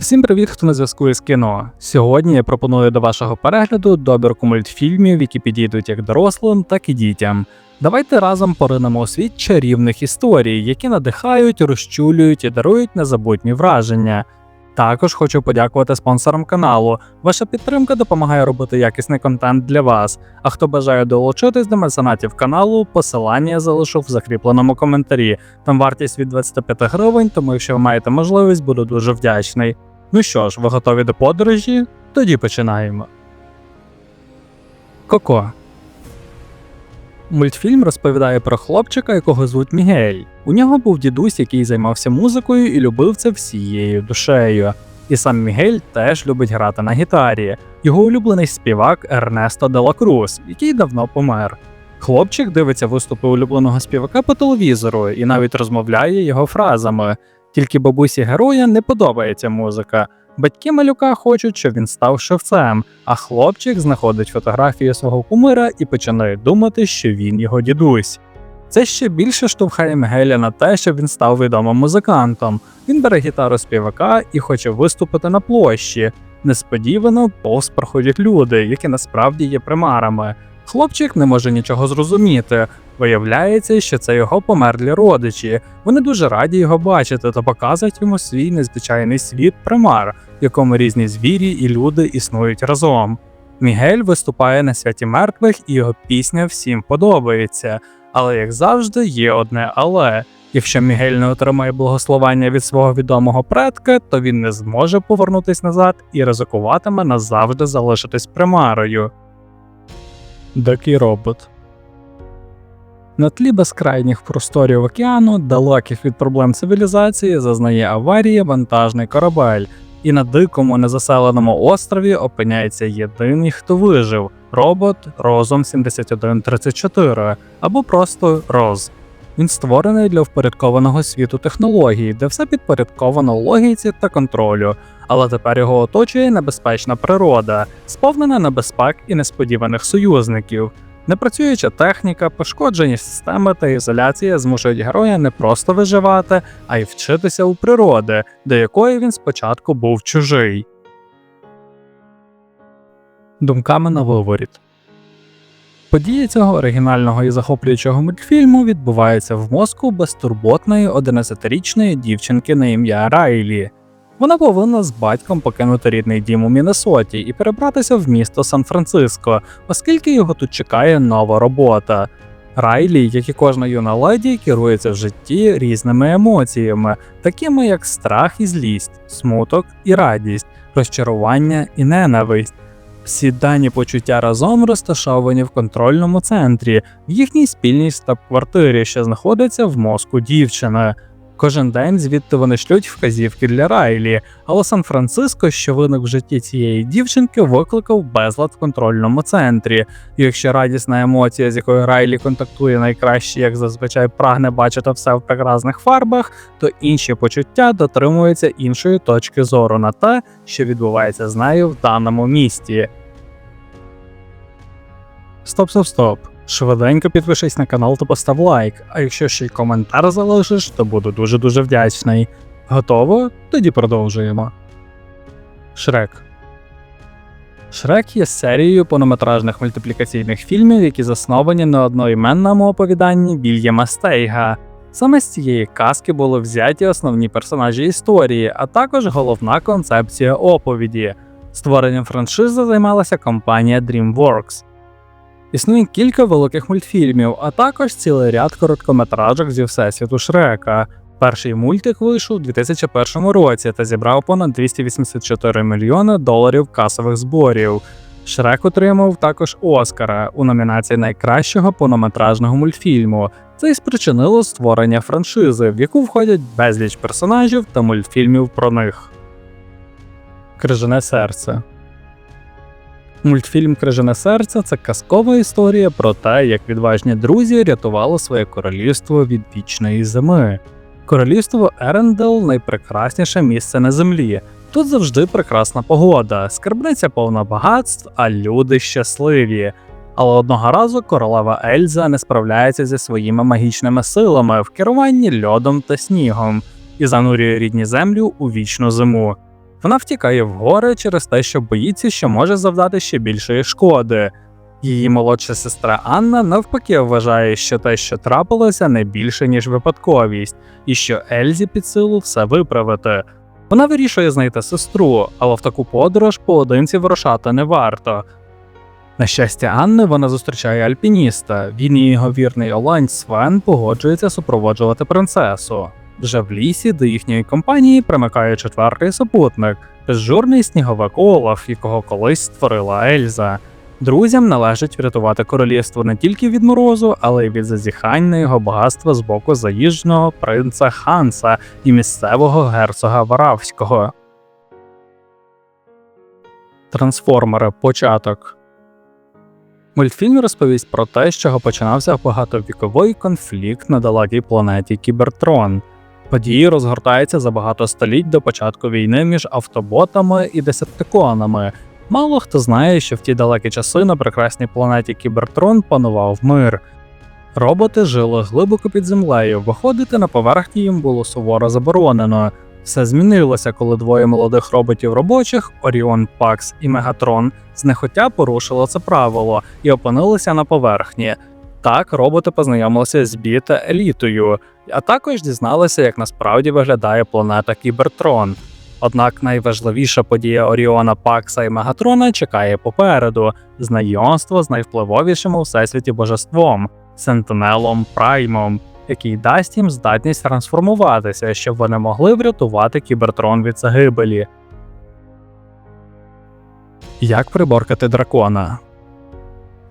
Всім привіт, хто на зв'язку із кіно. Сьогодні я пропоную до вашого перегляду добірку мультфільмів, які підійдуть як дорослим, так і дітям. Давайте разом поринемо у світ чарівних історій, які надихають, розчулюють і дарують незабутні враження. Також хочу подякувати спонсорам каналу. Ваша підтримка допомагає робити якісний контент для вас. А хто бажає долучитись до меценатів каналу, посилання я залишу в закріпленому коментарі. Там вартість від 25 гривень, тому якщо ви маєте можливість, буду дуже вдячний. Ну що ж, ви готові до подорожі? Тоді починаємо. Коко. Мультфільм розповідає про хлопчика, якого звуть Мігель. У нього був дідусь, який займався музикою і любив це всією душею. І сам Мігель теж любить грати на гітарі. Його улюблений співак Ернесто Делакрус, який давно помер. Хлопчик дивиться виступи улюбленого співака по телевізору і навіть розмовляє його фразами. Тільки бабусі героя не подобається музика. Батьки малюка хочуть, щоб він став шевцем, а хлопчик знаходить фотографію свого кумира і починає думати, що він його дідусь. Це ще більше штовхає Мігеля на те, щоб він став відомим музикантом. Він бере гітару співака і хоче виступити на площі. Несподівано повз проходять люди, які насправді є примарами. Хлопчик не може нічого зрозуміти. Виявляється, що це його померлі родичі. Вони дуже раді його бачити та показують йому свій незвичайний світ примар, в якому різні звірі і люди існують разом. Мігель виступає на святі мертвих, і його пісня всім подобається. Але як завжди, є одне але. Якщо Мігель не отримає благословення від свого відомого предка, то він не зможе повернутись назад і ризикуватиме назавжди залишитись примарою. Дикий робот. На тлі безкрайніх просторів океану, далеких від проблем цивілізації, зазнає аварії вантажний корабель, і на дикому незаселеному острові опиняється єдиний, хто вижив робот Розум 7134 або просто Роз. Він створений для впорядкованого світу технологій, де все підпорядковано логіці та контролю, але тепер його оточує небезпечна природа, сповнена небезпек і несподіваних союзників. Непрацююча техніка, пошкоджені системи та ізоляція змушують героя не просто виживати, а й вчитися у природи, до якої він спочатку був чужий. Думками на виворіт. Події цього оригінального і захоплюючого мультфільму відбуваються в мозку безтурботної 11-річної дівчинки на ім'я Райлі. Вона повинна з батьком покинути рідний дім у Міннесоті і перебратися в місто Сан-Франциско, оскільки його тут чекає нова робота. Райлі, як і кожна юна леді, керується в житті різними емоціями, такими як страх і злість, смуток і радість, розчарування і ненависть. Всі дані почуття разом розташовані в контрольному центрі, в їхній спільній штаб-квартирі, що знаходиться в мозку дівчини. Кожен день звідти вони шлють вказівки для Райлі, але Сан-Франциско, що виник в житті цієї дівчинки, викликав безлад в контрольному центрі. І якщо радісна емоція, з якою Райлі контактує найкраще, як зазвичай прагне бачити все в прекрасних фарбах, то інші почуття дотримуються іншої точки зору на те, що відбувається з нею в даному місті. Стоп, стоп, стоп. Швиденько підпишись на канал та постав лайк, а якщо ще й коментар залишиш, то буду дуже-дуже вдячний. Готово? Тоді продовжуємо. Шрек. Шрек є серією повнометражних мультиплікаційних фільмів, які засновані на одноіменному оповіданні Вільяма Стейга. Саме з цієї казки були взяті основні персонажі історії, а також головна концепція оповіді. Створенням франшизи займалася компанія DreamWorks. Існує кілька великих мультфільмів, а також цілий ряд короткометражок зі всесвіту Шрека. Перший мультик вийшов у 2001 році та зібрав понад 284 мільйони доларів касових зборів. Шрек отримав також Оскара у номінації найкращого повнометражного мультфільму. Це й спричинило створення франшизи, в яку входять безліч персонажів та мультфільмів про них. Крижане серце. Мультфільм Крижане серце це казкова історія про те, як відважні друзі рятували своє королівство від вічної зими. Королівство Ерендел найпрекрасніше місце на землі. Тут завжди прекрасна погода, скарбниця повна багатств, а люди щасливі. Але одного разу королева Ельза не справляється зі своїми магічними силами в керуванні льодом та снігом і занурює рідні землю у вічну зиму. Вона втікає в гори через те, що боїться, що може завдати ще більшої шкоди. Її молодша сестра Анна навпаки вважає, що те, що трапилося, не більше, ніж випадковість, і що Ельзі під силу все виправити. Вона вирішує знайти сестру, але в таку подорож поодинці вирушати не варто. На щастя, Анни вона зустрічає альпініста. Він і його вірний Олань Свен погоджується супроводжувати принцесу. Вже в лісі до їхньої компанії примикає четвертий супутник, безжурний сніговик Олаф, якого колись створила Ельза. Друзям належить врятувати королівство не тільки від морозу, але й від зазіхань на його багатство з боку заїждженого принца Ханса і місцевого герцога Варавського. Трансформери початок. Мультфільм розповість про те, з чого починався багатовіковий конфлікт на далекій планеті Кібертрон. Події розгортаються за багато століть до початку війни між автоботами і десептиконами. Мало хто знає, що в ті далекі часи на прекрасній планеті Кібертрон панував мир. Роботи жили глибоко під землею, виходити на поверхні їм було суворо заборонено. Все змінилося, коли двоє молодих роботів робочих Оріон Пакс і Мегатрон знехотя порушили це правило і опинилися на поверхні. Так роботи познайомилися з Бі та елітою, а також дізналися, як насправді виглядає планета Кібертрон. Однак найважливіша подія Оріона Пакса і Мегатрона чекає попереду знайомство з найвпливовішим у всесвіті божеством Сентинелом Праймом, який дасть їм здатність трансформуватися, щоб вони могли врятувати кібертрон від загибелі. Як приборкати дракона?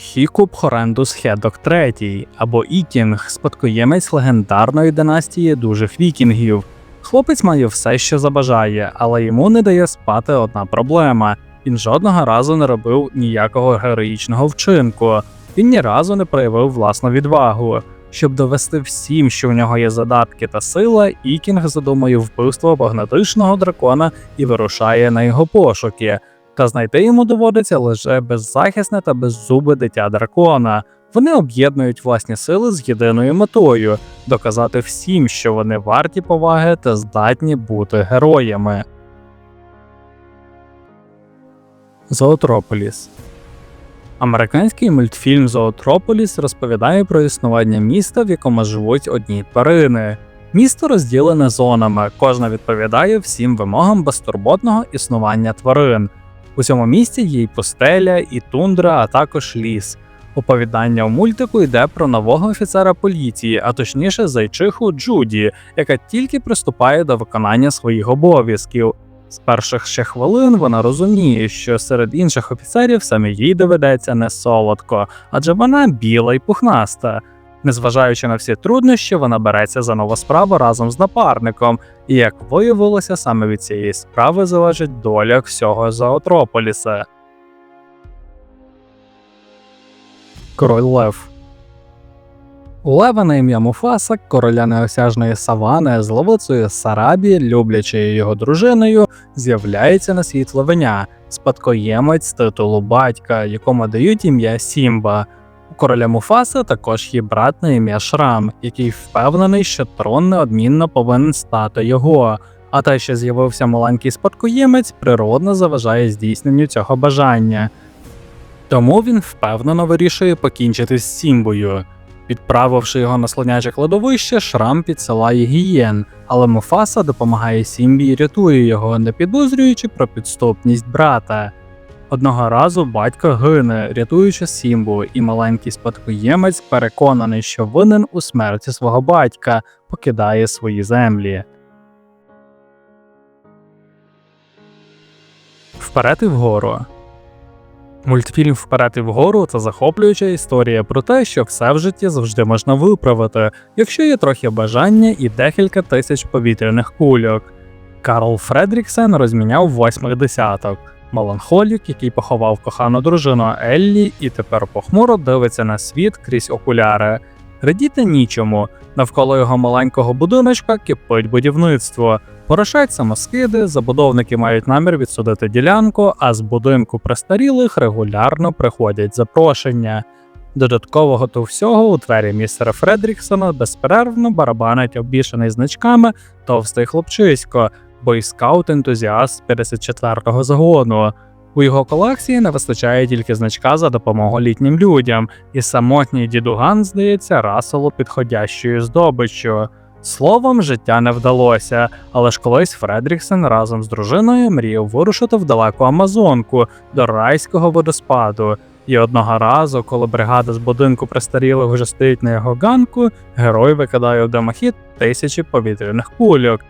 Хікуб Хорендус Хедок III або Ікінг, спадкоємець легендарної династії дужих вікінгів. Хлопець має все, що забажає, але йому не дає спати одна проблема. Він жодного разу не робив ніякого героїчного вчинку, він ні разу не проявив власну відвагу. Щоб довести всім, що в нього є задатки та сила, Ікінг задумує вбивство багнатичного дракона і вирушає на його пошуки. Та знайти йому доводиться лише беззахисне та беззубе дитя дракона. Вони об'єднують власні сили з єдиною метою доказати всім, що вони варті поваги та здатні бути героями. Зоотрополіс Американський мультфільм Зоотрополіс розповідає про існування міста, в якому живуть одні тварини. Місто розділене зонами, кожна відповідає всім вимогам безтурботного існування тварин. У цьому місті є й пустеля, і тундра, а також ліс. Оповідання у мультику йде про нового офіцера поліції, а точніше зайчиху Джуді, яка тільки приступає до виконання своїх обов'язків. З перших ще хвилин вона розуміє, що серед інших офіцерів саме їй доведеться не солодко, адже вона біла й пухнаста. Незважаючи на всі труднощі, вона береться за нову справу разом з напарником, і як виявилося, саме від цієї справи залежить доля всього Зоотрополіса. Король Лев Лева на ім'я Муфаса, короля неосяжної савани, з ловицею Сарабі, люблячою його дружиною, з'являється на світ левеня, спадкоємець титулу батька, якому дають ім'я Сімба. У короля Муфаса також є брат на ім'я Шрам, який впевнений, що трон неодмінно повинен стати його. А те, що з'явився маленький спадкоємець, природно заважає здійсненню цього бажання. Тому він впевнено вирішує покінчити з Сімбою. Відправивши його на слоняче кладовище, Шрам підсилає гієн, але Муфаса допомагає Сімбі і рятує його, не підозрюючи про підступність брата. Одного разу батько гине, рятуючи Сімбу, і маленький спадкоємець, переконаний, що винен у смерті свого батька, покидає свої землі. Вперед і вгору. Мультфільм Вперед і вгору це захоплююча історія про те, що все в житті завжди можна виправити, якщо є трохи бажання і декілька тисяч повітряних кульок. Карл Фредріксен розміняв восьмих десяток. Меланхолік, який поховав кохану дружину Еллі і тепер похмуро дивиться на світ крізь окуляри. Радіти нічому. Навколо його маленького будиночка кипить будівництво. Порошать самоскиди, забудовники мають намір відсудити ділянку, а з будинку престарілих регулярно приходять запрошення. Додаткового до всього у двері містера Фредріксона безперервно барабанить обішаний значками товстий хлопчисько, бойскаут-ентузіаст 54-го загону. У його колекції не вистачає тільки значка за допомогою літнім людям, і самотній дідуган здається Расселу підходящою здобиччю. Словом, життя не вдалося, але ж колись Фредріксен разом з дружиною мріяв вирушити в далеку Амазонку до райського водоспаду. І одного разу, коли бригада з будинку престарілих вже стоїть на його ганку, герой викидає в димохід тисячі повітряних кульок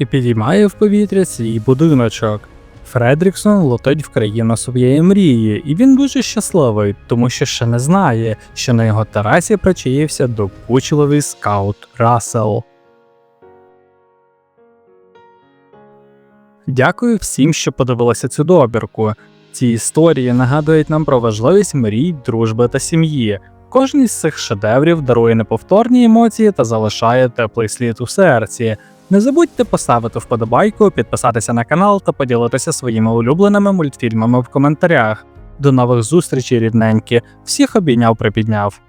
і підіймає в повітря свій будиночок. Фредріксон летить в країну своєї мрії, і він дуже щасливий, тому що ще не знає, що на його терасі причаївся докучливий скаут Рассел. Дякую всім, що подивилися цю добірку. Ці історії нагадують нам про важливість мрій, дружби та сім'ї. Кожен з цих шедеврів дарує неповторні емоції та залишає теплий слід у серці. Не забудьте поставити вподобайку, підписатися на канал та поділитися своїми улюбленими мультфільмами в коментарях. До нових зустрічей, рідненькі. Всіх обійняв припідняв.